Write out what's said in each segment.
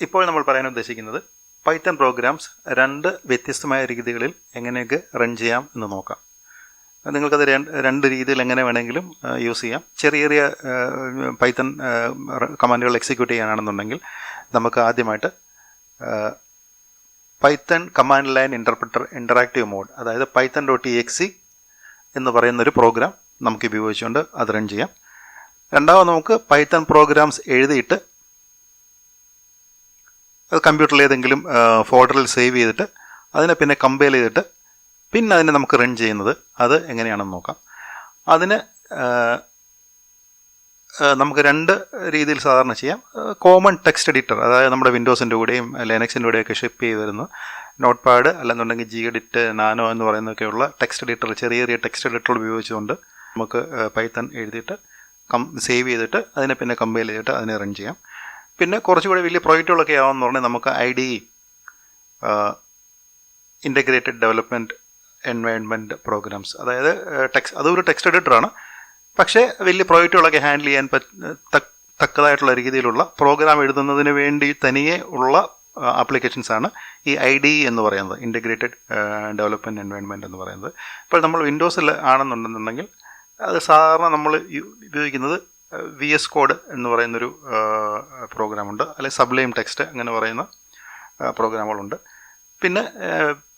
ഇപ്പോൾ നമ്മൾ പറയാൻ ഉദ്ദേശിക്കുന്നത് പൈത്തൺ പ്രോഗ്രാംസ് രണ്ട് വ്യത്യസ്തമായ രീതികളിൽ എങ്ങനെയൊക്കെ റൺ ചെയ്യാം എന്ന് നോക്കാം. നിങ്ങൾക്കത് രണ്ട് രീതിയിൽ എങ്ങനെ വേണമെങ്കിലും യൂസ് ചെയ്യാം. ചെറിയ ചെറിയ പൈത്തൺ കമാൻഡുകൾ എക്സിക്യൂട്ട് ചെയ്യാനാണെന്നുണ്ടെങ്കിൽ നമുക്ക് ആദ്യമായിട്ട് Python command line interpreter interactive mode അതായത് പൈത്തൺ ഡോട്ട് എക്സി എന്ന് പറയുന്നൊരു പ്രോഗ്രാം നമുക്ക് ഉപയോഗിച്ചുകൊണ്ട് അത് റൺ ചെയ്യാം. രണ്ടാമത് നമുക്ക് പൈത്തൺ പ്രോഗ്രാംസ് എഴുതിയിട്ട് അത് കമ്പ്യൂട്ടറിൽ ഏതെങ്കിലും ഫോൾഡറിൽ സേവ് ചെയ്തിട്ട് അതിനെ പിന്നെ കമ്പയർ ചെയ്തിട്ട് പിന്നെ അതിനെ നമുക്ക് റൺ ചെയ്യുന്നത് അത് എങ്ങനെയാണെന്ന് നോക്കാം. അതിന് നമുക്ക് രണ്ട് രീതിയിൽ സാധാരണ ചെയ്യാം. കോമൺ ടെക്സ്റ്റ് എഡിറ്റർ അതായത് നമ്മുടെ വിൻഡോസിന്റെ കൂടെയും ലെനക്സിന്റെ കൂടെയൊക്കെ ഷിപ്പ് ചെയ്ത് വരുന്നു നോട്ട് പാഡ് അല്ലെന്നുണ്ടെങ്കിൽ ജി എഡിറ്റ് നാനോ എന്ന് പറയുന്നതൊക്കെയുള്ള ടെക്സ്റ്റ് എഡിറ്റർ ചെറിയ ചെറിയ ടെക്സ്റ്റ് എഡിറ്ററുകൾ ഉപയോഗിച്ചുകൊണ്ട് നമുക്ക് പൈത്തൺ എഴുതിയിട്ട് കം സേവ് ചെയ്തിട്ട് അതിനെ പിന്നെ കമ്പയർ ചെയ്തിട്ട് അതിനെ റൺ ചെയ്യാം. പിന്നെ കുറച്ചുകൂടി വലിയ പ്രോജക്റ്റുകളൊക്കെ ആവാമെന്ന് പറഞ്ഞാൽ നമുക്ക് I D integrated development environment programs അതായത് ടെക്സ് അതൊരു ടെക്സ്റ്റ് എഡിറ്ററാണ് പക്ഷേ വലിയ പ്രോജക്റ്റുകളൊക്കെ ഹാൻഡിൽ ചെയ്യാൻ തക്കതായിട്ടുള്ള രീതിയിലുള്ള പ്രോഗ്രാം എഴുതുന്നതിന് വേണ്ടി തനിയെ ഉള്ള ആപ്ലിക്കേഷൻസ് ആണ് ഈ ഐ ഡി എന്ന് പറയുന്നത് ഇന്റഗ്രേറ്റഡ് ഡെവലപ്മെന്റ് എൻവയോൺമെന്റ് എന്ന് പറയുന്നത്. ഇപ്പോൾ നമ്മൾ വിൻഡോസിൽ ആണെന്നുണ്ടെന്നുണ്ടെങ്കിൽ അത് സാധാരണ നമ്മൾ ഉപയോഗിക്കുന്നത് വി എസ് കോഡ് എന്ന് പറയുന്നൊരു പ്രോഗ്രാമുണ്ട്. അല്ലെങ്കിൽ സബ്ലൈം ടെക്സ്റ്റ് അങ്ങനെ പറയുന്ന പ്രോഗ്രാമുകളുണ്ട്. പിന്നെ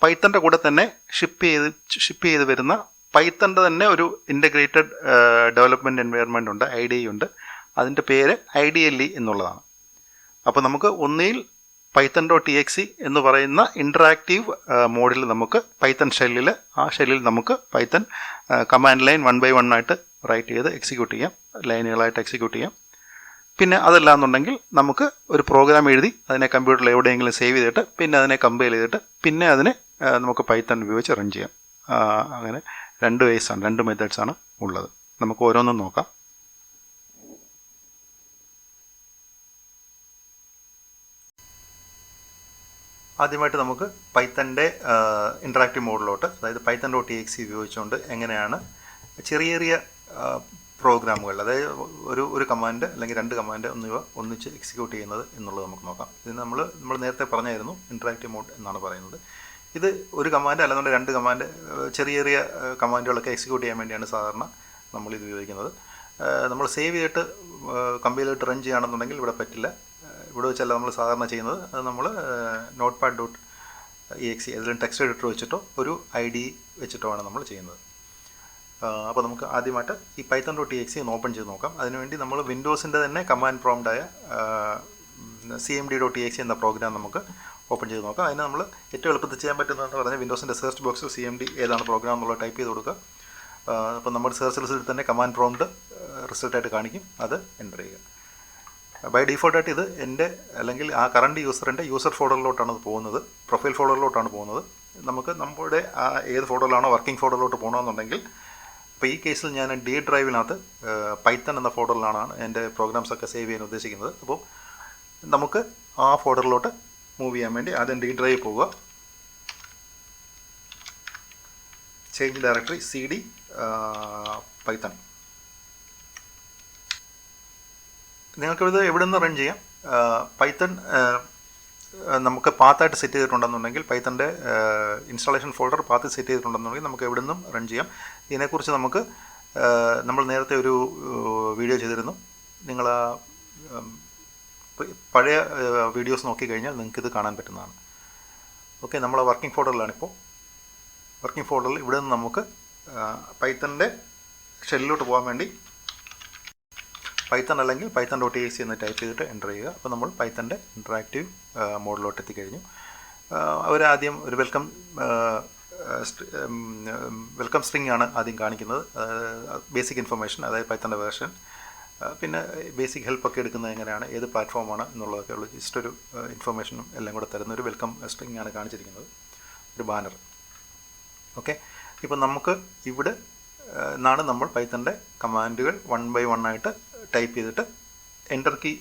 പൈത്തന്റെ കൂടെ തന്നെ ഷിപ്പ് ചെയ്ത് ഷിപ്പ് ചെയ്ത് വരുന്ന പൈത്തന്റെ തന്നെ ഒരു ഇന്റഗ്രേറ്റഡ് ഡെവലപ്മെന്റ് എൻവയൺമെന്റ് ഉണ്ട് ഐ ഡി ഉണ്ട്. അതിന്റെ പേര് ഐ ഡി എൽ ഇ എന്നുള്ളതാണ്. അപ്പോൾ നമുക്ക് ഒന്നിൽ പൈത്തൺ ഡോട്ട് എക്സ് എന്ന് പറയുന്ന ഇന്ററാക്റ്റീവ് മോഡിൽ നമുക്ക് പൈത്തൺ ഷെല്ലിൽ ആ ഷെല്ലിൽ നമുക്ക് Python command line one by one ആയിട്ട് റൈറ്റ് ചെയ്ത് എക്സിക്യൂട്ട് ചെയ്യാം. ലൈനുകളായിട്ട് എക്സിക്യൂട്ട് ചെയ്യാം. പിന്നെ അതല്ല എന്നുണ്ടെങ്കിൽ നമുക്ക് ഒരു പ്രോഗ്രാം എഴുതി അതിനെ കമ്പ്യൂട്ടറിൽ എവിടെയെങ്കിലും സേവ് ചെയ്തിട്ട് പിന്നെ അതിനെ കമ്പയർ ചെയ്തിട്ട് പിന്നെ അതിനെ നമുക്ക് പൈത്തൺ ഉപയോഗിച്ച് റൺ ചെയ്യാം. അങ്ങനെ രണ്ട് വേസാണ് രണ്ട് മെത്തേഡ്സാണ് ഉള്ളത്. നമുക്ക് ഓരോന്നും നോക്കാം. ആദ്യമായിട്ട് നമുക്ക് പൈത്തന്റെ ഇൻട്രാക്റ്റീവ് മോഡിലോട്ട് അതായത് പൈത്തൻ ഡോട്ട് എക്സ് ഉപയോഗിച്ചുകൊണ്ട് എങ്ങനെയാണ് ചെറിയ ചെറിയ പ്രോഗ്രാമുകൾ അതായത് ഒരു ഒരു കമാൻഡ് അല്ലെങ്കിൽ രണ്ട് കമാൻഡ് എന്നിവ ഒന്നിച്ച് എക്സിക്യൂട്ട് ചെയ്യുന്നത് എന്നുള്ളത് നമുക്ക് നോക്കാം. ഇത് നമ്മൾ നമ്മൾ നേരത്തെ പറഞ്ഞായിരുന്നു ഇൻട്രാക്റ്റീവ് മോഡ് എന്നാണ് പറയുന്നത്. ഇത് ഒരു കമാൻഡ് അല്ലാതെ രണ്ട് കമാൻഡ് ചെറിയ ചെറിയ കമാൻഡുകളൊക്കെ എക്സിക്യൂട്ട് ചെയ്യാൻ വേണ്ടിയാണ് സാധാരണ നമ്മൾ ഇത് ഉപയോഗിക്കുന്നത് നമ്മൾ സേവ് ചെയ്തിട്ട് കമ്പയർ ചെയ്തിട്ട് റൺ ചെയ്യുകയാണെന്നുണ്ടെങ്കിൽ ഇവിടെ പറ്റില്ല. ഇവിടെ വെച്ചല്ല നമ്മൾ സാധാരണ ചെയ്യുന്നത്. അത് നമ്മൾ notepad dot E X ഏതെങ്കിലും ടെക്സ്റ്റ് എഡിറ്റർ വെച്ചിട്ടോ ഒരു ഐ ഡി വെച്ചിട്ടോ ആണ് നമ്മൾ ചെയ്യുന്നത്. അപ്പോൾ നമുക്ക് ആദ്യമായിട്ട് ഈ പൈത്തൺ ഡോട്ട് ഇ എക്സി ഒന്ന് ഓപ്പൺ ചെയ്ത് നോക്കാം. അതിനുവേണ്ടി നമ്മൾ വിൻഡോസിന്റെ തന്നെ command പ്രോംഡായ C M D dot E X എന്ന പ്രോഗ്രാം നമുക്ക് ഓപ്പൺ ചെയ്ത് നോക്കാം. അതിന് നമ്മൾ ഏറ്റവും എളുപ്പത്തിൽ ചെയ്യാൻ പറ്റുന്നതെന്ന് പറഞ്ഞാൽ വിൻഡോസിന്റെ സെർച്ച് ബോക്സിൽ സി എം ഡി ഏതാണ് പ്രോഗ്രാം എന്നുള്ളത് ടൈപ്പ് ചെയ്ത് കൊടുക്കുക. അപ്പോൾ നമ്മുടെ സെർച്ച് റിസൾട്ട് തന്നെ കമാൻഡ് പ്രോംഡ് റിസൾട്ടായിട്ട് കാണിക്കും. അത് എന്റർ ചെയ്യുക. ബൈ ഡിഫോൾട്ടായിട്ട് ഇത് എന്റെ അല്ലെങ്കിൽ ആ കറണ്ട് യൂസറിന്റെ യൂസർ ഫോൾഡറിലോട്ടാണ് അത് പോകുന്നത്. പ്രൊഫൈൽ ഫോൾഡറിലോട്ടാണ് പോകുന്നത്. നമുക്ക് നമ്മുടെ ആ ഏത് ഫോൾഡറിലാണോ വർക്കിംഗ് ഫോൾഡറിലോട്ട് പോകണമെന്നുണ്ടെങ്കിൽ അപ്പോൾ ഈ കേസിൽ ഞാൻ ഡി ഡ്രൈവിനകത്ത് പൈത്തൺ എന്ന ഫോൾഡറിലാണ് എന്റെ പ്രോഗ്രാംസ് ഒക്കെ സേവ് ചെയ്യാൻ ഉദ്ദേശിക്കുന്നത്. അപ്പോൾ നമുക്ക് ആ ഫോൾഡറിലോട്ട് മൂവ് ചെയ്യാൻ വേണ്ടി ആദ്യം ഡി ഡ്രൈവ് പോവുക. Change directory C D Python നിങ്ങൾക്കിത് എവിടെ നിന്ന് റൺ ചെയ്യാം? പൈത്തൺ നമുക്ക് പാത്തായിട്ട് സെറ്റ് ചെയ്തിട്ടുണ്ടെന്നുണ്ടെങ്കിൽ പൈത്തന്റെ ഇൻസ്റ്റാളേഷൻ ഫോൾഡർ പാത്ത് സെറ്റ് ചെയ്തിട്ടുണ്ടെന്നുണ്ടെങ്കിൽ നമുക്ക് എവിടെ നിന്നും റൺ ചെയ്യാം. ഇതിനെക്കുറിച്ച് നമുക്ക് നമ്മൾ നേരത്തെ ഒരു വീഡിയോ ചെയ്തിരുന്നു. നിങ്ങൾ പഴയ വീഡിയോസ് നോക്കിക്കഴിഞ്ഞാൽ നിങ്ങൾക്ക് ഇത് കാണാൻ പറ്റുന്നതാണ്. ഓക്കെ നമ്മൾ വർക്കിംഗ് ഫോൾഡറിലാണിപ്പോൾ വർക്കിംഗ് ഫോൾഡറിൽ ഇവിടെ നിന്ന് നമുക്ക് പൈത്തന്റെ ഷെല്ലിലോട്ട് പോകാൻ വേണ്ടി പൈത്തൺ അല്ലെങ്കിൽ പൈത്തൺ ഡോട്ട് എ സി എന്ന് ടൈപ്പ് ചെയ്തിട്ട് എന്റർ ചെയ്യുക. അപ്പോൾ നമ്മൾ പൈത്തന്റെ ഇൻട്രാക്റ്റീവ് മോഡിലോട്ട് എത്തിക്കഴിഞ്ഞു അവർ ആദ്യം ഒരു വെൽക്കം വെൽക്കം സ്ട്രിങ് ആണ് ആദ്യം കാണിക്കുന്നത്. ബേസിക് ഇൻഫർമേഷൻ അതായത് പൈത്തന്റെ വേർഷൻ പിന്നെ ബേസിക് ഹെൽപ്പ് ഒക്കെ എടുക്കുന്നത് എങ്ങനെയാണ്? ഏത് പ്ലാറ്റ്ഫോമാണ് എന്നുള്ളതൊക്കെ ഉള്ള. ജസ്റ്റ് ഒരു ഇൻഫർമേഷനും എല്ലാം കൂടെ തരുന്ന ഒരു വെൽക്കം സ്ട്രിങ് ആണ് കാണിച്ചിരിക്കുന്നത്. ഒരു ബാനർ ഓക്കെ ഇപ്പം നമുക്ക് ഇവിടെ നിന്നാണ് നമ്മൾ പൈത്തന്റെ കമാൻഡുകൾ വൺ ബൈ വൺ ആയിട്ട് ടൈപ്പ് ചെയ്തിട്ട് എന്റർ കീ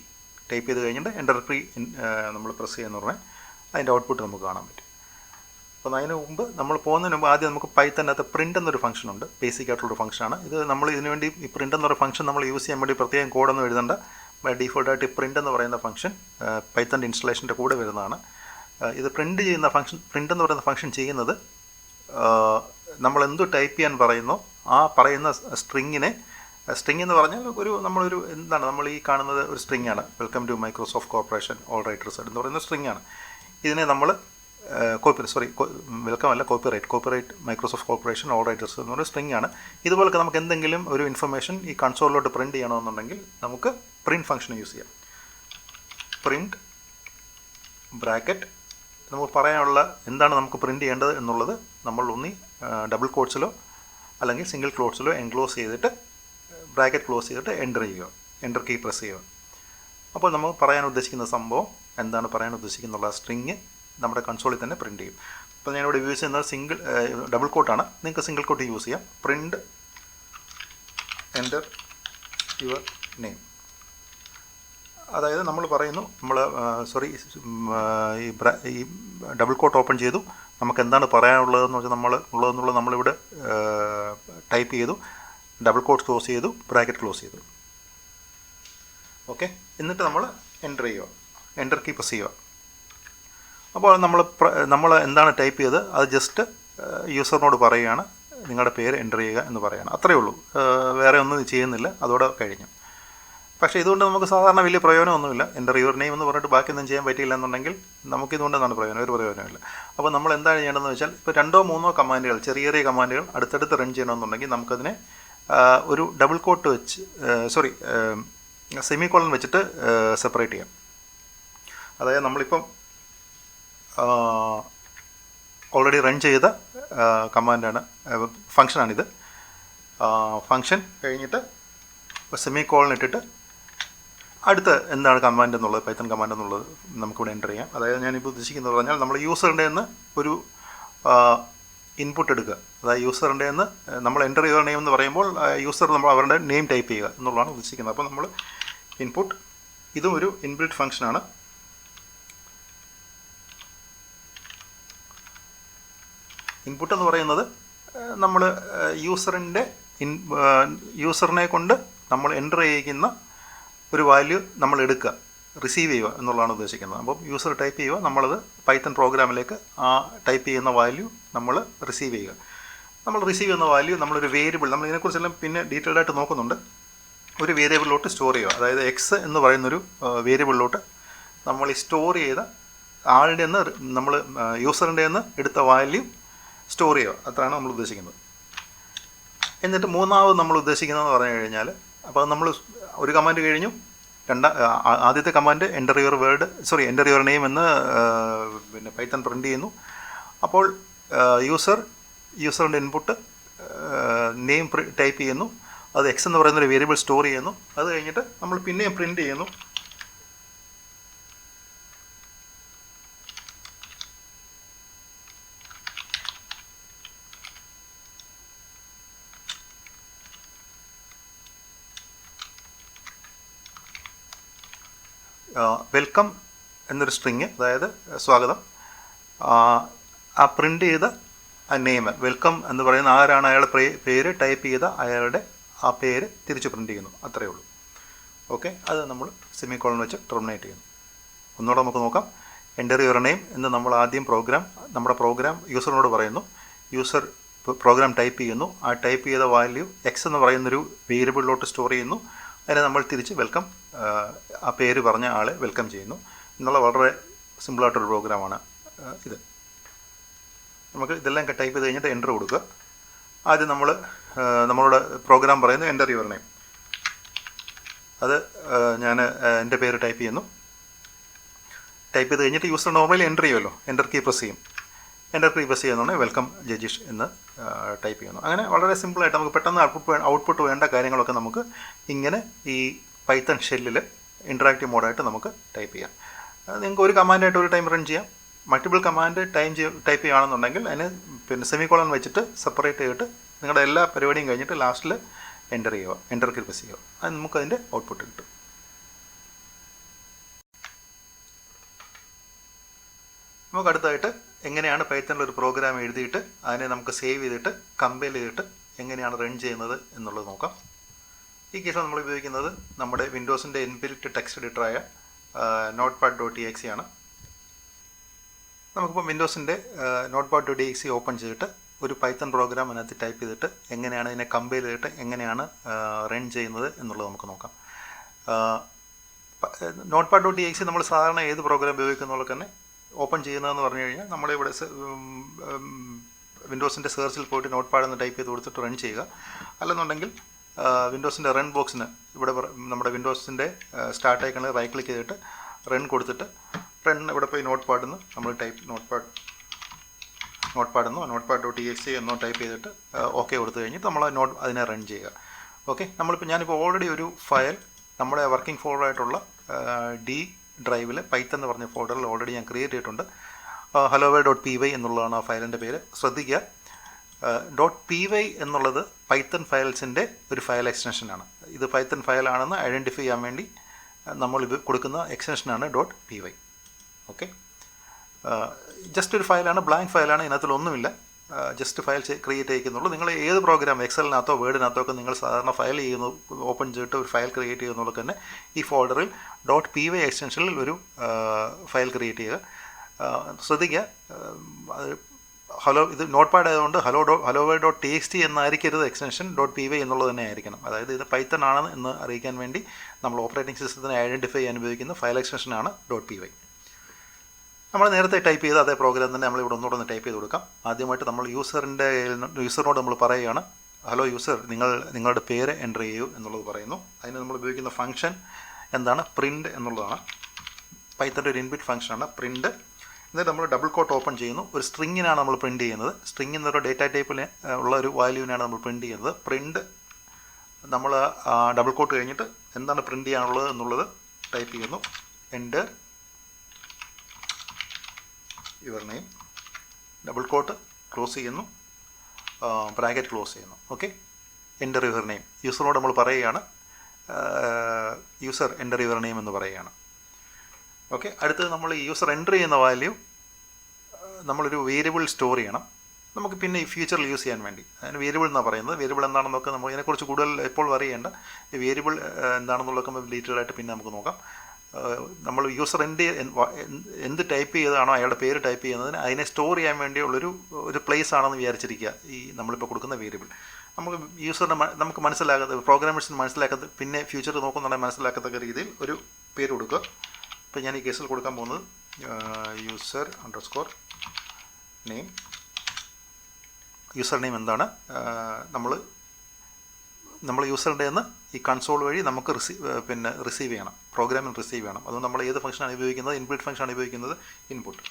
ടൈപ്പ് ചെയ്ത് കഴിഞ്ഞിട്ട് എന്റർ കീ നമ്മൾ പ്രസ് ചെയ്യുന്ന പറഞ്ഞാൽ അതിന്റെ ഔട്ട്പുട്ട് നമുക്ക് കാണാൻ പറ്റും. അപ്പോൾ അതിന് മുമ്പ് നമ്മൾ പോകുന്നതിന് മുമ്പ് ആദ്യം നമുക്ക് പൈത്തനകത്ത് പ്രിന്റ് എന്നൊരു ഫംഗ്ഷൻ ഉണ്ട്. ബേസിക് ആയിട്ടുള്ളൊരു ഫംഗ്ഷനാണ് ഇത് നമ്മൾ ഇതിനു വേണ്ടി ഈ പ്രിന്റ് എന്നൊരു ഫംഗ്ഷൻ നമ്മൾ യൂസ് ചെയ്യാൻ വേണ്ടി പ്രത്യേകം കോഡൊന്നും എഴുതണ്ട. ഡീഫോൾട്ടായിട്ട് പ്രിന്റ് എന്ന് പറയുന്ന ഫംഗ്ഷൻ പൈത്തന്റെ ഇൻസ്റ്റലേഷന്റെ കൂടെ വരുന്നതാണ്. ഇത് പ്രിന്റ് ചെയ്യുന്ന ഫംഗ്ഷൻ പ്രിന്റ് എന്ന് പറയുന്ന ഫംഗ്ഷൻ ചെയ്യുന്നത് നമ്മൾ എന്ത് ടൈപ്പ് ചെയ്യാൻ പറയുന്നോ ആ പറയുന്ന സ്ട്രിങ്ങിനെ സ്ട്രിങ് എന്ന് പറഞ്ഞാൽ ഒരു നമ്മളൊരു എന്താണ് നമ്മൾ ഈ കാണുന്നത് ഒരു സ്ട്രിങ് ആണ്. Welcome to Microsoft corporation all writers എന്ന് പറയുന്ന സ്ട്രിങ് ആണ്. ഇതിനെ നമ്മൾ കോപ്പി സോറി വെൽക്കം അല്ല copyright copyright Microsoft corporation all writers എന്ന് പറയുന്ന സ്ട്രിങ് ആണ്. ഇതുപോലൊക്കെ നമുക്ക് എന്തെങ്കിലും ഒരു ഇൻഫർമേഷൻ ഈ കൺസോളിലോട്ട് പ്രിന്റ് ചെയ്യണമെന്നുണ്ടെങ്കിൽ നമുക്ക് പ്രിന്റ് ഫംഗ്ഷൻ യൂസ് ചെയ്യാം. പ്രിന്റ് ബ്രാക്കറ്റ് നമുക്ക് പറയാനുള്ള എന്താണ് നമുക്ക് പ്രിന്റ് ചെയ്യേണ്ടത് എന്നുള്ളത് നമ്മൾ ഒന്നി ഡബിൾ കോട്ട്സിലോ അല്ലെങ്കിൽ സിംഗിൾ ക്ലോട്ട്സിലോ എൻക്ലോസ് ചെയ്തിട്ട് ബ്രാക്കറ്റ് ക്ലോസ് ചെയ്തിട്ട് എന്റർ ചെയ്യുക. എന്റർ കീ പ്രസ് ചെയ്യുക. അപ്പോൾ നമ്മൾ പറയാൻ ഉദ്ദേശിക്കുന്ന സംഭവം എന്താണ് പറയാൻ ഉദ്ദേശിക്കുന്നുള്ള സ്ട്രിങ് നമ്മുടെ കൺസോളിൽ തന്നെ പ്രിന്റ് ചെയ്യും. അപ്പോൾ ഞാനിവിടെ യൂസ് ചെയ്യുന്നത് സിംഗിൾ ഡബിൾ കോട്ടാണ് നിങ്ങൾക്ക് സിംഗിൾ കോട്ട് യൂസ് ചെയ്യാം. പ്രിന്റ് എന്റർ യുവർ നെയിം അതായത് നമ്മൾ പറയുന്നു നമ്മൾ സോറി ഈ ഈ ഡബിൾ കോട്ട് ഓപ്പൺ ചെയ്തു. നമുക്ക് എന്താണ് പറയാനുള്ളതെന്ന് വെച്ചാൽ നമ്മൾ ഉള്ളതെന്നുള്ളത് നമ്മളിവിടെ ടൈപ്പ് ചെയ്തു. ഡബിൾ കോട്ട് ക്ലോസ് ചെയ്തു ബ്രാക്കറ്റ് ക്ലോസ് ചെയ്തു. ഓക്കെ എന്നിട്ട് നമ്മൾ എന്റർ ചെയ്യുക. എന്റർ കീ പ്രസ് ചെയ്യുക. അപ്പോൾ നമ്മൾ നമ്മൾ എന്താണ് ടൈപ്പ് ചെയ്ത് അത് ജസ്റ്റ് യൂസറിനോട് പറയുകയാണ്. നിങ്ങളുടെ പേര് എന്റർ ചെയ്യുക എന്ന് പറയുകയാണ്. അത്രയേ ഉള്ളൂ. വേറെ ഒന്നും ചെയ്യുന്നില്ല. അതോടെ കഴിഞ്ഞു. പക്ഷേ ഇതുകൊണ്ട് നമുക്ക് സാധാരണ വലിയ പ്രയോജനമൊന്നുമില്ല. എന്റെ യുവർ നെയിം എന്ന് പറഞ്ഞിട്ട് ബാക്കിയൊന്നും ചെയ്യാൻ പറ്റിയില്ല എന്നുണ്ടെങ്കിൽ നമുക്കിതുകൊണ്ട് എന്താണ് പ്രയോജനം. ഒരു പ്രയോജനമില്ല അപ്പോൾ നമ്മൾ എന്താണ് ചെയ്യേണ്ടതെന്ന് വെച്ചാൽ ഇപ്പോൾ രണ്ടോ മൂന്നോ കമാൻഡുകൾ ചെറിയ ചെറിയ കമാൻഡുകൾ അടുത്തടുത്ത് റൺ ചെയ്യണമെന്നുണ്ടെങ്കിൽ നമുക്കതിനെ ഒരു ഡബിൾ കോട്ട് വെച്ച് സോറി സെമി കോളൻ വെച്ചിട്ട് സെപ്പറേറ്റ് ചെയ്യാം. അതായത് നമ്മളിപ്പം ഓൾറെഡി റൺ ചെയ്ത കമാൻഡാണ് ഫങ്ഷനാണിത് ഫങ്ഷൻ കഴിഞ്ഞിട്ട് സെമി കോളൻ ഇട്ടിട്ട് അടുത്ത എന്താണ് കമാൻഡ് എന്നുള്ളത് പൈത്തൺ കമാൻഡ് എന്നുള്ളത് നമുക്കിവിടെ എന്റർ ചെയ്യാം. അതായത് ഞാനിപ്പോൾ ഉദ്ദേശിക്കുന്നത് പറഞ്ഞാൽ നമ്മൾ യൂസറിന്റെ നിന്ന് ഒരു ഇൻപുട്ട് എടുക്കുക. അതായത് യൂസറിന്റെ നിന്ന് നമ്മൾ എന്റർ ചെയ്ത നെയിം എന്ന് പറയുമ്പോൾ യൂസർ നമ്മൾ അവരുടെ നെയിം ടൈപ്പ് ചെയ്യുക എന്നുള്ളതാണ് ഉദ്ദേശിക്കുന്നത്. അപ്പോൾ നമ്മൾ ഇൻപുട്ട് ഇതും ഒരു ഇൻബിൽറ്റ് ഫംഗ്ഷനാണ് ഇൻപുട്ട് എന്ന് പറയുന്നത് നമ്മൾ യൂസറിന്റെ ഇൻ യൂസറിനെ കൊണ്ട് നമ്മൾ എന്റർ ചെയ്യിക്കുന്ന ഒരു വാല്യൂ നമ്മൾ എടുക്കുക റിസീവ് ചെയ്യുക എന്നുള്ളതാണ് ഉദ്ദേശിക്കുന്നത്. അപ്പം യൂസർ ടൈപ്പ് ചെയ്യുക നമ്മളത് പൈത്തൺ പ്രോഗ്രാമിലേക്ക് ആ ടൈപ്പ് ചെയ്യുന്ന വാല്യൂ നമ്മൾ റിസീവ് ചെയ്യുക. നമ്മൾ റിസീവ് ചെയ്യുന്ന വാല്യൂ നമ്മളൊരു വേരിയബിൾ നമ്മൾ ഇതിനെക്കുറിച്ചെല്ലാം പിന്നെ ഡീറ്റെയിൽഡ് ആയിട്ട് നോക്കുന്നുണ്ട്. ഒരു വേരിയബിളിലോട്ട് സ്റ്റോർ ചെയ്യുക. അതായത് എക്സ് എന്ന് പറയുന്നൊരു വേരിയബിളിലോട്ട് നമ്മൾ ഈ സ്റ്റോർ ചെയ്ത ആളുടെ നിന്ന് നമ്മൾ യൂസറിന്റെ നിന്ന് എടുത്ത വാല്യൂ സ്റ്റോർ ചെയ്യുക. അത്രയാണ് നമ്മൾ ഉദ്ദേശിക്കുന്നത്. എന്നിട്ട് മൂന്നാമത് നമ്മൾ ഉദ്ദേശിക്കുന്നതെന്ന് പറഞ്ഞു കഴിഞ്ഞാൽ അപ്പോൾ നമ്മൾ ഒരു കമാൻഡ് കഴിഞ്ഞു. രണ്ടാ ആദ്യത്തെ command enter your word sorry enter your name എന്ന് പിന്നെ പൈത്തൺ പ്രിന്റ് ചെയ്യുന്നു. അപ്പോൾ യൂസർ യൂസറിന്റെ ഇൻപുട്ട് നെയിം ടൈപ്പ് ചെയ്യുന്നു. അത് എക്സ് എന്ന് പറയുന്ന ഒരു വേരിയബിൾ സ്റ്റോർ ചെയ്യുന്നു. അത് കഴിഞ്ഞിട്ട് നമ്മൾ പിന്നെയും പ്രിന്റ് ചെയ്യുന്നു. വെൽക്കം എന്നൊരു സ്ട്രിങ് അതായത് സ്വാഗതം. ആ, പ്രിന്റ് ചെയ്ത ആ നെയിം വെൽക്കം എന്ന് പറയുന്ന ആരാണ് അയാളുടെ പേര് ടൈപ്പ് ചെയ്ത അയാളുടെ ആ പേര് തിരിച്ച് പ്രിന്റ് ചെയ്യുന്നു. അത്രയേ ഉള്ളൂ. ഓക്കെ അത് നമ്മൾ സെമി കോളൻ വെച്ച് ടെർമിനേറ്റ് ചെയ്യുന്നു. ഒന്നുകൂടെ നമുക്ക് നോക്കാം. എന്റർ യുവർ നെയിം എന്ന് നമ്മൾ ആദ്യം പ്രോഗ്രാം നമ്മുടെ പ്രോഗ്രാം യൂസറിനോട് പറയുന്നു. യൂസർ പ്രോഗ്രാം ടൈപ്പ് ചെയ്യുന്നു. ആ ടൈപ്പ് ചെയ്ത വാല്യൂ എക്സ് എന്ന് പറയുന്നൊരു വേരിയബിളിലോട്ട് സ്റ്റോർ ചെയ്യുന്നു. അതിനെ നമ്മൾ തിരിച്ച് വെൽക്കം ആ പേര് പറഞ്ഞ ആളെ വെൽക്കം ചെയ്യുന്നു. എന്നുള്ള വളരെ സിമ്പിളായിട്ടൊരു പ്രോഗ്രാമാണ് ഇത്. നമുക്ക് ഇതെല്ലാം ടൈപ്പ് ചെയ്ത് കഴിഞ്ഞിട്ട് എന്റർ കൊടുക്കുക. ആദ്യം നമ്മൾ നമ്മളോട് പ്രോഗ്രാം പറയുന്നു എന്റർ യുവർ നെയിം അത് ഞാൻ എന്റെ പേര് ടൈപ്പ് ചെയ്യുന്നു. ടൈപ്പ് ചെയ്ത് കഴിഞ്ഞിട്ട് യൂസർ നോർമലി എന്റർ ചെയ്യുമല്ലോ. എന്റർ കീ പ്രസ് ചെയ്യും. എന്റർ കീ പ്രസ് ചെയ്യുന്നതാണ് വെൽക്കം ജജിഷ് എന്ന് ടൈപ്പ് ചെയ്യുന്നു. അങ്ങനെ വളരെ സിമ്പിളായിട്ട് നമുക്ക് പെട്ടെന്ന് ഔട്ട്പുട്ട് ഔട്ട്പുട്ട് വേണ്ട കാര്യങ്ങളൊക്കെ നമുക്ക് ഇങ്ങനെ ഈ പൈത്തൺ ഷെല്ലിൽ ഇൻട്രാക്റ്റീവ് മോഡായിട്ട് നമുക്ക് ടൈപ്പ് ചെയ്യാം. നിങ്ങൾക്ക് ഒരു കമാൻഡായിട്ട് ഒരു ടൈം റൺ ചെയ്യാം. മൾട്ടിപ്പിൾ കമാൻഡ് ടൈം ടൈപ്പ് ചെയ്യുകയാണെന്നുണ്ടെങ്കിൽ അതിന് പിന്നെ സെമി കോളൻ വെച്ചിട്ട് സെപ്പറേറ്റ് ചെയ്തിട്ട് നിങ്ങളുടെ എല്ലാ പരിപാടിയും കഴിഞ്ഞിട്ട് ലാസ്റ്റിൽ എന്റർ ചെയ്യുക എന്റർ കീ പ്രസ് ചെയ്യുക. അത് നമുക്ക് അതിന്റെ ഔട്ട്പുട്ട് കിട്ടും. നമുക്ക് അടുത്തായിട്ട് എങ്ങനെയാണ് പൈത്തണിൽ ഒരു പ്രോഗ്രാം എഴുതിയിട്ട് അതിനെ നമുക്ക് സേവ് ചെയ്തിട്ട് കമ്പയർ ചെയ്തിട്ട് എങ്ങനെയാണ് റൺ ചെയ്യുന്നത് എന്നുള്ളത് നോക്കാം. ഈ കേസിൽ നമ്മൾ ഉപയോഗിക്കുന്നത് നമ്മുടെ വിൻഡോസിന്റെ ഇൻബിൽറ്റ് ടെക്സ്റ്റ് എഡിറ്ററായ നോട്ട് പാഡ് ഡോട്ട് ഇ എക്സി ആണ്. നമുക്കിപ്പോൾ വിൻഡോസിന്റെ notepad D exe open ചെയ്തിട്ട് ഒരു പൈത്തൺ പ്രോഗ്രാം അതിനകത്ത് ടൈപ്പ് ചെയ്തിട്ട് എങ്ങനെയാണ് ഇതിനെ കമ്പയർ ചെയ്തിട്ട് എങ്ങനെയാണ് റൺ ചെയ്യുന്നത് എന്നുള്ളത് നമുക്ക് നോക്കാം. നോട്ട് പാഡ് ഡോട്ട് എക്സി നമ്മൾ സാധാരണ ഏത് പ്രോഗ്രാം ഉപയോഗിക്കുന്ന തന്നെ ഓപ്പൺ ചെയ്യുന്നതെന്ന് പറഞ്ഞു കഴിഞ്ഞാൽ നമ്മളിവിടെ വിൻഡോസിന്റെ സെർച്ചിൽ പോയിട്ട് നോട്ട് പാഡ് എന്ന് ടൈപ്പ് ചെയ്ത് കൊടുത്തിട്ട് റൺ ചെയ്യുക. അല്ലെന്നുണ്ടെങ്കിൽ വിൻഡോസിന്റെ റൺ ബോക്സിന് ഇവിടെ നമ്മുടെ വിൻഡോസിന്റെ സ്റ്റാർട്ട് ഐക്കണിൽ റൈറ്റ് ക്ലിക്ക് ചെയ്തിട്ട് റൺ കൊടുത്തിട്ട് റൺ ഇവിടെ പോയി നോട്ട് പാടുന്നു നമ്മൾ ടൈപ്പ് നോട്ട് പാഡ് നോട്ട് പാടുന്നു നോട്ട് പാഡ് ഡോട്ട് എക്സ് എന്നോ ടൈപ്പ് ചെയ്തിട്ട് ഓക്കെ കൊടുത്തു കഴിഞ്ഞിട്ട് നമ്മൾ നോട്ട് അതിനെ റൺ ചെയ്യുക. ഓക്കെ നമ്മളിപ്പോൾ ഞാനിപ്പോൾ ഓൾറെഡി ഒരു ഫയൽ നമ്മുടെ വർക്കിംഗ് ഫോൾഡറായിട്ടുള്ള ഡി ഡ്രൈവിൽ പൈത്തൺ എന്ന് പറഞ്ഞ ഫോൾഡറിൽ ഓൾറെഡി ഞാൻ ക്രിയേറ്റ് ചെയ്തിട്ടുണ്ട്. Hello Y dot P Y എന്നുള്ളതാണ് ആ ഫയലിന്റെ പേര്. ശ്രദ്ധിക്കുക. ഡോട്ട് പി വൈ എന്നുള്ളത് പൈത്തൺ ഫയൽസിന്റെ ഒരു ഫയൽ എക്സ്റ്റൻഷനാണ് ഇത് പൈത്തൺ ഫയലാണെന്ന് ഐഡന്റിഫൈ ചെയ്യാൻ വേണ്ടി നമ്മൾ ഇത് കൊടുക്കുന്ന എക്സ്റ്റൻഷനാണ് dot P Y okay? Just ഒരു ഫയലാണ് ബ്ലാങ്ക് ഫയലാണ് ഇതിനകത്തിലൊന്നുമില്ല ജസ്റ്റ് ഫയൽ ക്രിയേറ്റ് ചെയ്യുന്നുള്ളൂ നിങ്ങൾ ഏത് പ്രോഗ്രാം എക്സലിനകത്തോ വേർഡിനകത്തോ ഒക്കെ നിങ്ങൾ സാധാരണ ഫയൽ ചെയ്യുന്നു ഓപ്പൺ ചെയ്തിട്ട് ഒരു ഫയൽ ക്രിയേറ്റ് ചെയ്യുന്നുള്ളൂ തന്നെ ഈ ഫോൾഡറിൽ ഡോട്ട് പി വൈ എക്സ്റ്റൻഷനിൽ ഒരു ഫയൽ ക്രിയേറ്റ് ചെയ്യുക. ശ്രദ്ധിക്കുക. ഹലോ ഇത് നോട്ട് പാഡ് ആയതുകൊണ്ട് ഹലോ ഡോ hello Y dot T X T എന്നായിരിക്കരുത്. Extension dot P Y എന്നുള്ളത് തന്നെ ആയിരിക്കണം. അതായത് ഇത് പൈത്തൺ ആണ് എന്ന് അറിയിക്കാൻ വേണ്ടി നമ്മൾ ഓപ്പറേറ്റിംഗ് സിസ്റ്റത്തിനെ ഐഡന്റിഫൈ ചെയ്യാൻ ഉപയോഗിക്കുന്ന ഫയൽ എക്സ്റ്റൻഷനാണ് ഡോട്ട് പി വൈ നമ്മൾ നേരത്തെ ടൈപ്പ് ചെയ്ത അതേ പ്രോഗ്രാം തന്നെ നമ്മൾ ഇവിടെ ഒന്നുകൂടെ ഒന്ന് ടൈപ്പ് ചെയ്ത് കൊടുക്കാം. ആദ്യമായിട്ട് നമ്മൾ യൂസറിന്റെ യൂസറിനോട് നമ്മൾ പറയുകയാണ് ഹലോ യൂസർ നിങ്ങൾ നിങ്ങളുടെ പേര് എന്റർ ചെയ്യൂ എന്നുള്ളത് പറയുന്നു. അതിന് നമ്മൾ ഉപയോഗിക്കുന്ന ഫംഗ്ഷൻ എന്താണ്? പ്രിന്റ് എന്നുള്ളതാണ്. പൈത്തന്റെ ഒരു ഇൻബിറ്റ് ഫംഗ്ഷനാണ് പ്രിന്റ് എന്നിട്ട് നമ്മൾ ഡബിൾ കോട്ട് ഓപ്പൺ ചെയ്യുന്നു. ഒരു സ്ട്രിങ്ങിനാണ് നമ്മൾ പ്രിന്റ് ചെയ്യുന്നത്. സ്ട്രിങ് എന്നൊരു ഡേറ്റ ടൈപ്പിൽ ഉള്ള ഒരു വാല്യൂവിനാണ് നമ്മൾ പ്രിന്റ് ചെയ്യുന്നത്. പ്രിന്റ് നമ്മൾ ഡബിൾ കോട്ട് കഴിഞ്ഞിട്ട് എന്താണ് പ്രിന്റ് ചെയ്യാനുള്ളത് എന്നുള്ളത് ടൈപ്പ് ചെയ്യുന്നു. Enter your name. Double quote close ചെയ്യുന്നു. ബ്രാക്കറ്റ് ക്ലോസ് ചെയ്യുന്നു. ഓക്കെ? Enter your name. യൂസറിനോട് നമ്മൾ പറയുകയാണ് യൂസർ എന്റർ യുവർ നെയിം എന്ന് പറയുകയാണ്. ഓക്കെ? അടുത്തത് നമ്മൾ യൂസർ എന്റർ ചെയ്യുന്ന വാല്യൂ നമ്മളൊരു വേരിയബിൾ സ്റ്റോർ ചെയ്യണം. നമുക്ക് പിന്നെ ഈ ഫ്യൂച്ചറിൽ യൂസ് ചെയ്യാൻ വേണ്ടി. അതിന് വേരിയബിൾ എന്നാണ് പറയുന്നത്? വേരിയബിൾ എന്താണെന്നൊക്കെ നമുക്ക് ഇതിനെക്കുറിച്ച് കൂടുതൽ ഇപ്പോൾ അറിയേണ്ട. വേരിയബിൾ എന്താണെന്നുള്ളതൊക്കെ ഡീറ്റെയിൽ ആയിട്ട് പിന്നെ നമുക്ക് നോക്കാം. നമ്മൾ യൂസർ എന്ത് എന്ത് ടൈപ്പ് ചെയ്താണോ അയാളുടെ പേര് ടൈപ്പ് ചെയ്യുന്നതിന് അതിനെ സ്റ്റോർ ചെയ്യാൻ വേണ്ടിയുള്ളൊരു ഒരു പ്ലേസ് ആണെന്ന് വിചാരിച്ചിരിക്കുക ഈ നമ്മളിപ്പോൾ കൊടുക്കുന്ന വേരിയബിൾ നമുക്ക് യൂസറിന് നമുക്ക് മനസ്സിലാകാത്ത പ്രോഗ്രാമേഴ്സിന് മനസ്സിലാക്കാത്ത പിന്നെ ഫ്യൂച്ചർ നോക്കുന്നുണ്ടെങ്കിൽ മനസ്സിലാക്കത്തക്ക രീതിയിൽ ഒരു പേര് കൊടുക്കുക. ഇപ്പോൾ ഞാൻ ഈ കേസിൽ കൊടുക്കാൻ പോകുന്നത് user underscore name user name എന്താണ്? നമ്മൾ നമ്മൾ യൂസറിന്റെ നിന്ന് ഈ കൺസോൾ വഴി നമുക്ക് റിസീവ് പിന്നെ റിസീവ് ചെയ്യണം. പ്രോഗ്രാമിൽ റിസീവ് ചെയ്യണം. അത് നമ്മൾ ഏത് ഫംഗ്ഷനാണ് ഉപയോഗിക്കുന്നത്? ഇൻപുട്ട് ഫംഗ്ഷനാണ് ഉപയോഗിക്കുന്നത് ഇൻപുട്ട്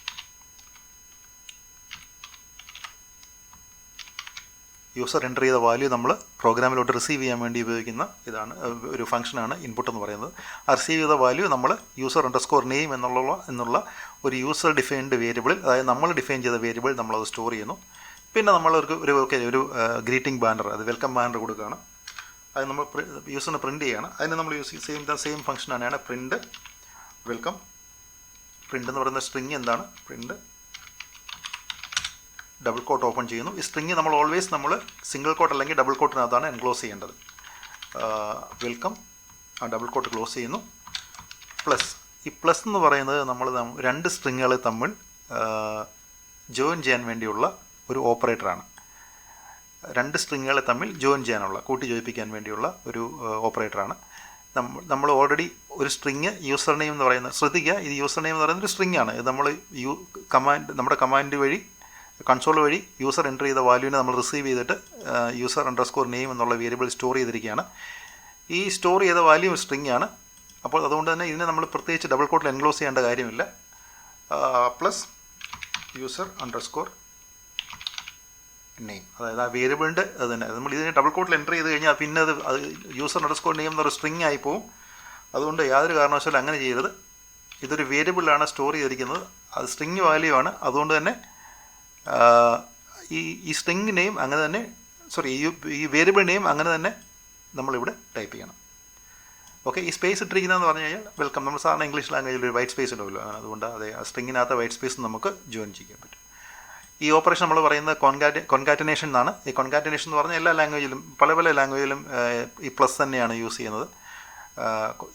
യൂസർ എന്റർ ചെയ്ത വാല്യൂ നമ്മൾ പ്രോഗ്രാമിലോട്ട് റിസീവ് ചെയ്യാൻ വേണ്ടി ഉപയോഗിക്കുന്ന ഇതാണ് ഒരു ഫംഗ്ഷനാണ് ഇൻപുട്ട് എന്ന് പറയുന്നത്. ആ റിസീവ് ചെയ്ത വാല്യൂ നമ്മൾ യൂസർ അണ്ടർ സ്കോർ നെയിം എന്നുള്ള എന്നുള്ള ഒരു യൂസർ ഡിഫൈൻഡ് വേരിയബിളിൽ അതായത് നമ്മൾ ഡിഫൈൻ ചെയ്ത വേരിയബിൾ നമ്മളത് സ്റ്റോർ ചെയ്യുന്നു. പിന്നെ നമ്മൾ ഒരു ഒരു ഒരു ഗ്രീറ്റിംഗ് ബാനർ അത് വെൽക്കം ബാനർ കൊടുക്കുകയാണ്. അത് നമ്മൾ യൂസറിന് പ്രിന്റ് ചെയ്യണം. അതിന് നമ്മൾ use same the same function തന്നെയാണ് പ്രിന്റ് വെൽക്കം പ്രിന്റ് എന്ന് പറയുന്ന സ്ട്രിങ് എന്താണ്? പ്രിന്റ് ഡബിൾ കോട്ട് ഓപ്പൺ ചെയ്യുന്നു. ഈ സ്ട്രിങ് നമ്മൾ ഓൾവേസ് നമ്മൾ സിംഗിൾ കോട്ട് അല്ലെങ്കിൽ ഡബിൾ കോട്ടിനകത്താണ് എൻക്ലോസ് ചെയ്യേണ്ടത്. വെൽക്കം ആ ഡബിൾ കോട്ട് ക്ലോസ് ചെയ്യുന്നു. പ്ലസ് ഈ പ്ലസ് എന്ന് പറയുന്നത് നമ്മൾ രണ്ട് സ്ട്രിങ്ങുകൾ തമ്മിൽ ജോയിൻ ചെയ്യാൻ വേണ്ടിയുള്ള ഒരു ഓപ്പറേറ്ററാണ് രണ്ട് സ്ട്രിങ്ങുകളെ തമ്മിൽ ജോയിൻ ചെയ്യാനുള്ള കൂട്ടി ജോയിപ്പിക്കാൻ വേണ്ടിയുള്ള ഒരു ഓപ്പറേറ്ററാണ്. നമ്മൾ ഓൾറെഡി ഒരു സ്ട്രിങ് യൂസർ നെയിം എന്ന് പറയുന്നത് ശ്രദ്ധിക്കുക ഇത് യൂസർ നെയിം എന്ന് പറയുന്നത് ഒരു സ്ട്രിങ് ആണ് ഇത് നമ്മൾ യു കമാൻഡ് നമ്മുടെ കമാൻഡ് വഴി കൺസോൾ വഴി യൂസർ എന്റർ ചെയ്ത വാല്യൂവിനെ നമ്മൾ റിസീവ് ചെയ്തിട്ട് യൂസർ അണ്ടർ സ്കോർ നെയിം എന്നുള്ള വേരിയബിൾ സ്റ്റോർ ചെയ്തിരിക്കുകയാണ്. ഈ സ്റ്റോർ ചെയ്ത വാല്യൂ സ്ട്രിങ് ആണ് അപ്പോൾ അതുകൊണ്ട് തന്നെ ഇതിനെ നമ്മൾ പ്രത്യേകിച്ച് ഡബിൾ കോട്ടിൽ എൻക്ലോസ് ചെയ്യേണ്ട കാര്യമില്ല. Plus user underscore name അതായത് ആ വേരിയബിളിന്റെ അത് തന്നെ. നമ്മൾ ഇതിനെ ഡബിൾ കോട്ടിൽ എന്റർ ചെയ്ത് കഴിഞ്ഞാൽ പിന്നെ അത് അത് യൂസർ നടസ്കോ നെയിം എന്നൊരു സ്ട്രിങ് ആയി പോകും അതുകൊണ്ട് യാതൊരു കാരണവശാലും അങ്ങനെ ചെയ്യരുത്. ഇതൊരു വേരിയബിളാണ് സ്റ്റോർ ചെയ്തിരിക്കുന്നത്. അത് സ്ട്രിങ് വാല്യൂ ആണ്. അതുകൊണ്ട് തന്നെ ഈ ഈ സ്ട്രിങ് നെയിം അങ്ങനെ തന്നെ സോറി ഈ ഈ വേരിയബിൾ നെയിം അങ്ങനെ തന്നെ നമ്മളിവിടെ ടൈപ്പ് ചെയ്യണം. ഓക്കെ ഈ സ്പേസ് ഇട്ടിരിക്കുന്നതെന്ന് പറഞ്ഞു കഴിഞ്ഞാൽ വെൽക്കം നമ്മൾ സാധാരണ ഇംഗ്ലീഷ് ലാംഗ്വേജിൽ ഒരു വൈറ്റ് സ്പേസ് ഉണ്ടാവില്ല അതുകൊണ്ട് അതെ ആ സ്ട്രിങ്ങിനകത്ത് വൈറ്റ് സ്പേസ് നമുക്ക് ജോയിൻ ചെയ്യാൻ പറ്റും. ഈ ഓപ്പറേഷൻ നമ്മൾ പറയുന്നത് കോൺകാറ്റ് കോൺകാറ്റനേഷൻ എന്നാണ്. ഈ കോൺകാറ്റനേഷൻ എന്ന് പറഞ്ഞാൽ എല്ലാ ലാംഗ്വേജിലും പല പല ലാംഗ്വേജിലും ഈ പ്ലസ് തന്നെയാണ് യൂസ് ചെയ്യുന്നത്.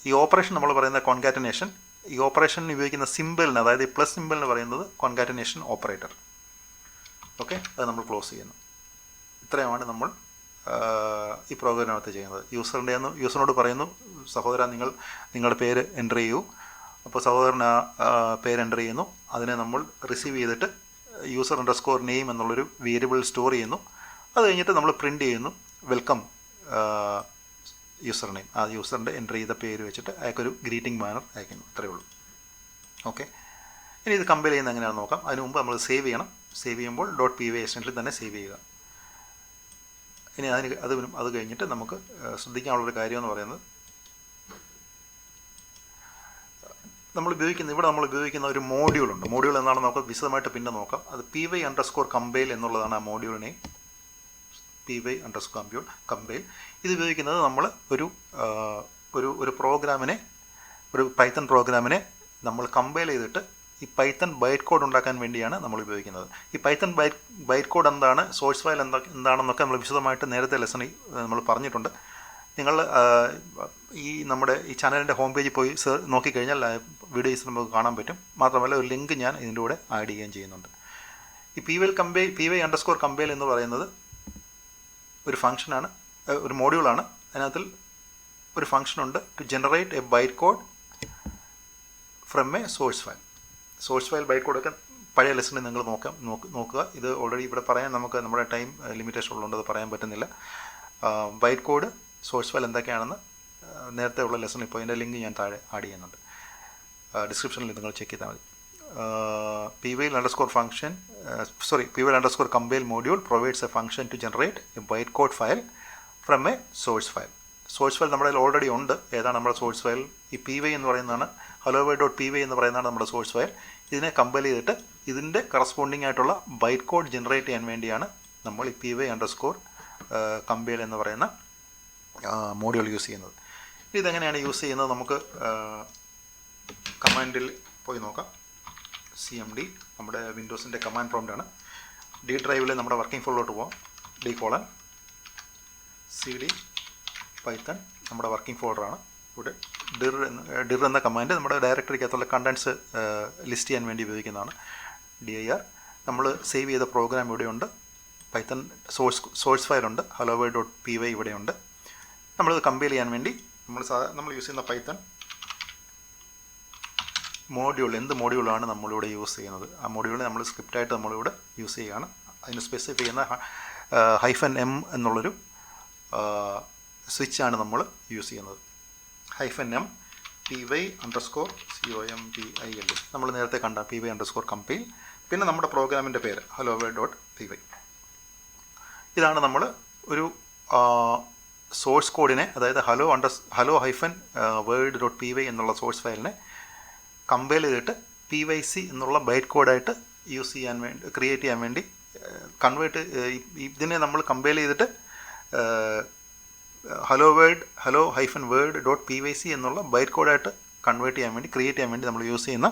ഈ ഓപ്പറേഷൻ നമ്മൾ പറയുന്ന കോൺകാറ്റനേഷൻ ഈ ഓപ്പറേഷൻ ഉപയോഗിക്കുന്ന സിമ്പിളിന് അതായത് ഈ പ്ലസ് സിമ്പിളിന് പറയുന്നത് കോൺകാറ്റനേഷൻ ഓപ്പറേറ്റർ ഓക്കെ അത് നമ്മൾ ക്ലോസ് ചെയ്യുന്നു. ഇത്രയുമാണ് നമ്മൾ ഈ പ്രോഗ്രാമിനകത്ത് ചെയ്യുന്നത്. യൂസറിന്റെ യൂസറിനോട് പറയുന്നു സഹോദര നിങ്ങൾ നിങ്ങളുടെ പേര് എന്റർ ചെയ്യൂ. അപ്പോൾ സഹോദരൻ ആ, പേര് എന്റർ ചെയ്യുന്നു. അതിനെ നമ്മൾ റിസീവ് ചെയ്തിട്ട് യൂസർ അണ്ടർ സ്കോർ നെയിം എന്നുള്ളൊരു വേരിയബിൾ സ്റ്റോർ ചെയ്യുന്നു. അത് കഴിഞ്ഞിട്ട് നമ്മൾ പ്രിന്റ് ചെയ്യുന്നു. വെൽക്കം യൂസർ നെയിം ആ യൂസറിന്റെ എന്റർ ചെയ്ത പേര് വെച്ചിട്ട് അയാൾക്കൊരു ഗ്രീറ്റിംഗ് ബാനർ അയക്കുന്നു. അത്രയേ ഉള്ളൂ. ഓക്കെ ഇനി ഇത് കമ്പയർ ചെയ്യുന്ന എങ്ങനെയാണെന്ന് നോക്കാം. അതിന് മുമ്പ് നമ്മൾ സേവ് ചെയ്യണം. സേവ് ചെയ്യുമ്പോൾ ഡോട്ട് പി വി എസ്റ്റന്റിൽ തന്നെ സേവ് ചെയ്യുക. ഇനി അതിന് അത് അത് കഴിഞ്ഞിട്ട് നമുക്ക് ശ്രദ്ധിക്കാനുള്ളൊരു കാര്യം എന്ന് പറയുന്നത് നമ്മൾ ഉപയോഗിക്കുന്ന ഇവിടെ നമ്മൾ ഉപയോഗിക്കുന്ന ഒരു മോഡ്യൂൾ ഉണ്ട്. മോഡ്യൂൾ എന്താണെന്ന് നമുക്ക് വിശദമായിട്ട് പിന്നെ നോക്കാം. അത് P Y underscore compile എന്നുള്ളതാണ് ആ module name P Y underscore കമ്പ്യൂൾ compile ഇത് ഉപയോഗിക്കുന്നത് നമ്മൾ ഒരു ഒരു ഒരു പ്രോഗ്രാമിനെ ഒരു പൈത്തൺ പ്രോഗ്രാമിനെ നമ്മൾ കമ്പൈൽ ചെയ്തിട്ട് ഈ പൈത്തൺ ബൈറ്റ് കോഡ് ഉണ്ടാക്കാൻ വേണ്ടിയാണ് നമ്മൾ ഉപയോഗിക്കുന്നത്. ഈ പൈത്തൺ ബൈറ്റ് ബൈറ്റ് കോഡ് എന്താണ് സോഴ്സ് ഫയൽ എന്താ എന്താണെന്നൊക്കെ നമ്മൾ വിശദമായിട്ട് നേരത്തെ ലെസണിൽ നമ്മൾ പറഞ്ഞിട്ടുണ്ട്. നിങ്ങൾ ഈ നമ്മുടെ ഈ ചാനലിന്റെ ഹോം പേജിൽ പോയി നോക്കിക്കഴിഞ്ഞാൽ വീഡിയോസ് നമുക്ക് കാണാൻ പറ്റും. മാത്രമല്ല ഒരു ലിങ്ക് ഞാൻ ഇതിന്റെ കൂടെ ആഡ് ചെയ്യുകയും ചെയ്യുന്നുണ്ട്. ഈ പി വൈ കമ്പേ P Y underscore compile എന്ന് പറയുന്നത് ഒരു ഫംഗ്ഷനാണ് ഒരു മോഡ്യൂളാണ് അതിനകത്തിൽ ഒരു ഫംഗ്ഷനുണ്ട് to generate a byte code from a source file source file byte കോഡൊക്കെ പഴയ ലെസണിൽ നിങ്ങൾ നോക്ക് നോക്കുക. ഇത് ഓൾറെഡി ഇവിടെ പറയാൻ നമുക്ക് നമ്മുടെ ടൈം ലിമിറ്റേഷൻ ഉള്ളതുകൊണ്ട് അത് പറയാൻ പറ്റുന്നില്ല. ബൈറ്റ് കോഡ് സോഴ്സ് ഫയൽ എന്തൊക്കെയാണെന്ന് നേരത്തെ ഉള്ള ലെസൺ ഇപ്പോൾ അതിന്റെ ലിങ്ക് ഞാൻ താഴെ ആഡ് ചെയ്യുന്നുണ്ട്. ഡിസ്ക്രിപ്ഷനിൽ നിങ്ങൾ ചെക്ക് ചെയ്താൽ മതി. P Y underscore function sorry P Y underscore compile module provides a function to generate a byte code file from a source file source file നമ്മുടെ ഓൾറെഡി ഉണ്ട്. ഏതാണ് നമ്മുടെ സോഴ്സ് ഫയൽ ഈ പി വൈ എന്ന് പറയുന്നതാണ്. Hello Y dot P Y എന്ന് പറയുന്നതാണ് നമ്മുടെ സോഴ്സ് ഫയൽ ഇതിനെ കമ്പൈൽ ചെയ്തിട്ട് ഇതിന്റെ കറസ്പോണ്ടിങ് ആയിട്ടുള്ള ബൈറ്റ് കോഡ് ജനറേറ്റ് ചെയ്യാൻ വേണ്ടിയാണ് നമ്മൾ ഈ P Y underscore compile എന്ന് പറയുന്ന മോഡ്യൂൾ യൂസ് ചെയ്യുന്നത്. ഇതെങ്ങനെയാണ് യൂസ് ചെയ്യുന്നത്? നമുക്ക് കമാൻഡിൽ പോയി നോക്കാം. സി എം ഡി നമ്മുടെ വിൻഡോസിന്റെ കമാൻഡ് പ്രോംപ്റ്റാണ്. ഡി ഡ്രൈവിൽ നമ്മുടെ വർക്കിംഗ് ഫോളിലോട്ട് പോകാം D colon C D Python നമ്മുടെ വർക്കിംഗ് ഫോൾഡറാണ്. ഇവിടെ ഡിർ എന്ന ഡിർ എന്ന കമാൻഡ് നമ്മുടെ ഡയറക്ടറിക്കകത്തുള്ള കണ്ടൻസ് ലിസ്റ്റ് ചെയ്യാൻ വേണ്ടി ഉപയോഗിക്കുന്നതാണ്. ഡി ഐ ആർ നമ്മൾ സേവ് ചെയ്ത പ്രോഗ്രാം ഇവിടെയുണ്ട്. Python source source ഫയലുണ്ട് hello Y dot P Y ഇവിടെയുണ്ട്. നമ്മളിത് കമ്പയർ ചെയ്യാൻ വേണ്ടി നമ്മൾ സാധാ നമ്മൾ യൂസ് ചെയ്യുന്ന പൈത്തൺ മോഡ്യൂൾ എന്ത് മോഡ്യൂളാണ് നമ്മളിവിടെ യൂസ് ചെയ്യുന്നത്? ആ മോഡ്യൂളിനെ നമ്മൾ സ്ക്രിപ്റ്റായിട്ട് നമ്മളിവിടെ യൂസ് ചെയ്യുകയാണ്. അതിന് സ്പെസിഫൈ ചെയ്യുന്ന ഹൈഫൻ എം എന്നുള്ളൊരു സ്വിച്ചാണ് നമ്മൾ യൂസ് ചെയ്യുന്നത്. Hyphen M P Y underscore C O M P I L നമ്മൾ നേരത്തെ കണ്ട P Y underscore compile പിന്നെ നമ്മുടെ പ്രോഗ്രാമിന്റെ പേര് ഹലോ വേ ഡോട്ട് പി വൈ ഇതാണ് നമ്മൾ ഒരു സോഴ്സ് കോഡിനെ അതായത് hello under hello hyphen world dot P Y എന്നുള്ള സോഴ്സ് ഫയലിനെ കമ്പയർ ചെയ്തിട്ട് പി വൈ സി എന്നുള്ള ബൈറ്റ് കോഡായിട്ട് യൂസ് ചെയ്യാൻ വേണ്ടി ക്രിയേറ്റ് ചെയ്യാൻ വേണ്ടി കൺവേർട്ട് ഇതിനെ നമ്മൾ കമ്പയർ ചെയ്തിട്ട് hello world hello hyphen world dot P Y C എന്നുള്ള ബൈറ്റ് കോഡായിട്ട് കൺവേർട്ട് ചെയ്യാൻ വേണ്ടി ക്രിയേറ്റ് ചെയ്യാൻ വേണ്ടി നമ്മൾ യൂസ് ചെയ്യുന്ന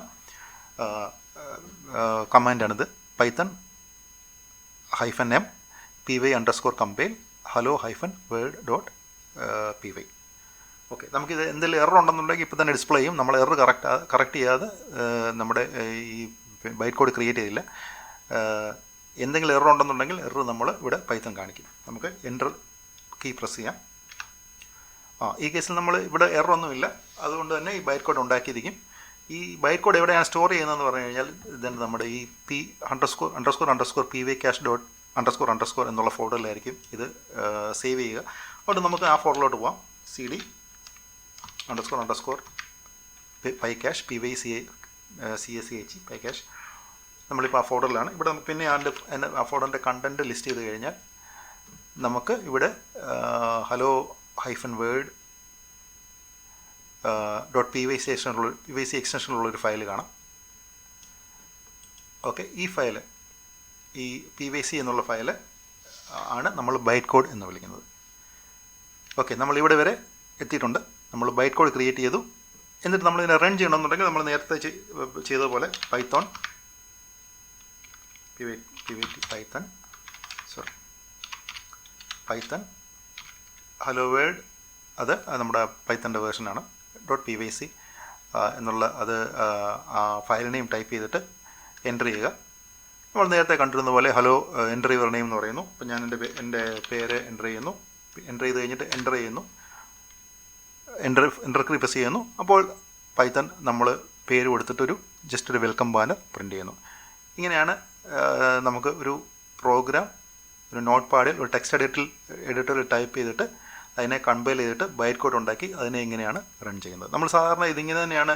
കമാൻഡാണിത് Python hyphen M P Y underscore compile hello hyphen world dot P Y okay നമുക്കിത് എന്തെങ്കിലും എറർ ഉണ്ടെന്നുണ്ടെങ്കിൽ ഇപ്പോൾ തന്നെ ഡിസ്പ്ലേ ചെയ്യും. നമ്മൾ എറർ കറക്റ്റ് കറക്റ്റ് ചെയ്യാതെ നമ്മുടെ ഈ ബൈറ്റ് കോഡ് ക്രിയേറ്റ് ചെയ്തില്ല എന്തെങ്കിലും എറർ ഉണ്ടെന്നുണ്ടെങ്കിൽ എറർ നമ്മൾ ഇവിടെ പൈത്തൺ കാണിക്കും. നമുക്ക് എന്റർ കീ പ്രസ് ചെയ്യാം. ആ ഈ കേസിൽ നമ്മൾ ഇവിടെ എറർ ഒന്നുമില്ല അതുകൊണ്ട് തന്നെ ഈ ബൈറ്റ് കോഡ് ഉണ്ടാക്കിയിരിക്കും. ഈ ബൈറ്റ് കോഡ് എവിടെയാണ് സ്റ്റോർ ചെയ്യുന്നതെന്ന് പറഞ്ഞു കഴിഞ്ഞാൽ ഇതാണ് നമ്മുടെ ഈ P underscore underscore underscore P Y cache dot underscore underscore എന്നുള്ള ഫോൾഡറിലായിരിക്കും ഇത് സേവ് ചെയ്യുക. അതുകൊണ്ട് നമുക്ക് ആ ഫോൾഡറിലോട്ട് പോവാം. C D underscore underscore py cache P Y C C S C H py cache നമ്മളിപ്പോൾ ആ ഫോൾഡറിലാണ് ഇവിടെ നമുക്ക് പിന്നെ അഫോർഡറിന്റെ ആ ഫോൾഡറിന്റെ കണ്ടന്റ് ലിസ്റ്റ് ചെയ്ത് കഴിഞ്ഞാൽ നമുക്ക് ഇവിടെ hello hyphen world dot P Y C എക്സ്റ്റൻഷനുള്ള P Y C എക്സ്റ്റൻഷനുള്ളൊരു ഫയൽ കാണാം. ഓക്കെ ഈ ഫയൽ ഈ പി വൈ സി എന്നുള്ള ഫയൽ ആണ് നമ്മൾ ബൈറ്റ് കോഡ് എന്ന് വിളിക്കുന്നത്. ഓക്കെ നമ്മൾ ഇവിടെ വരെ എത്തിയിട്ടുണ്ട്. നമ്മൾ ബൈറ്റ് കോഡ് ക്രിയേറ്റ് ചെയ്തു. എന്നിട്ട് നമ്മൾ ഇതിനെ റൺ ചെയ്യണമെന്നുണ്ടെങ്കിൽ നമ്മൾ നേരത്തെ ചെയ്ത ചെയ്തതുപോലെ python python sorry python hello world അത് നമ്മുടെ പൈത്തന്റെ വേർഷനാണ് ഡോട്ട് പി വൈ സി എന്നുള്ള അത് ആ ഫയൽ നെയിം ടൈപ്പ് ചെയ്തിട്ട് എന്റർ ചെയ്യുക. നമ്മൾ നേരത്തെ കണ്ടിരുന്ന പോലെ ഹലോ എന്റർ യുവർ നെയിം എന്ന് പറയുന്നു. അപ്പോൾ ഞാൻ എന്റെ എന്റെ പേര് എന്റർ ചെയ്യുന്നു. എന്റർ ചെയ്ത് കഴിഞ്ഞിട്ട് എന്റർ ചെയ്യുന്നു. എന്റർ എന്റർക്ക് പ്രസ് ചെയ്യുന്നു. അപ്പോൾ പൈത്തൺ നമ്മൾ പേര് കൊടുത്തിട്ടൊരു ജസ്റ്റ് ഒരു വെൽക്കം ബാനർ പ്രിന്റ് ചെയ്യുന്നു. ഇങ്ങനെയാണ് നമുക്ക് ഒരു പ്രോഗ്രാം ഒരു നോട്ട് പാഡിൽ ഒരു ടെക്സ്റ്റ് എഡിറ്റിൽ എഡിറ്ററിൽ ടൈപ്പ് ചെയ്തിട്ട് അതിനെ കമ്പൈൽ ചെയ്തിട്ട് ബൈറ്റ് കോഡ് ഉണ്ടാക്കി അതിനെ ഇങ്ങനെയാണ് റൺ ചെയ്യുന്നത്. നമ്മൾ സാധാരണ ഇതിങ്ങനെ തന്നെയാണ്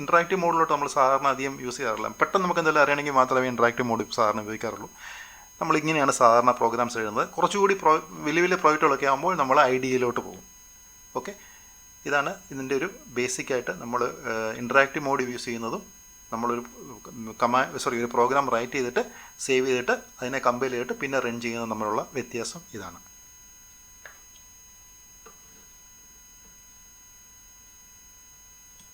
ഇൻട്രാക്റ്റീവ് മോഡിലോട്ട് നമ്മൾ സാധാരണ അധികം യൂസ് ചെയ്യാറില്ല. പെട്ടെന്ന് നമുക്ക് എന്തെങ്കിലും അറിയണമെങ്കിൽ മാത്രമേ ഇൻട്രാക്റ്റീവ് മോഡ് സാധാരണ ഉപയോഗിക്കാറുള്ളൂ. നമ്മൾ ഇങ്ങനെയാണ് സാധാരണ പ്രോഗ്രാംസ് എഴുതുന്നത്. കുറച്ചുകൂടി പ്രോ വലിയ വലിയ പ്രോജക്റ്റുകളൊക്കെ ആകുമ്പോൾ നമ്മൾ ഐ ഡിയിലോട്ട് പോകും. ഓക്കെ ഇതാണ് ഇതിന്റെ ഒരു ബേസിക് ആയിട്ട് നമ്മൾ ഇൻട്രാക്റ്റീവ് മോഡ് യൂസ് ചെയ്യുന്നതും നമ്മളൊരു കമാ സോറി ഒരു പ്രോഗ്രാം റൈറ്റ് ചെയ്തിട്ട് സേവ് ചെയ്തിട്ട് അതിനെ കമ്പൈൽ ചെയ്തിട്ട് പിന്നെ റൺ ചെയ്യുന്നതും തമ്മിലുള്ള വ്യത്യാസം ഇതാണ്.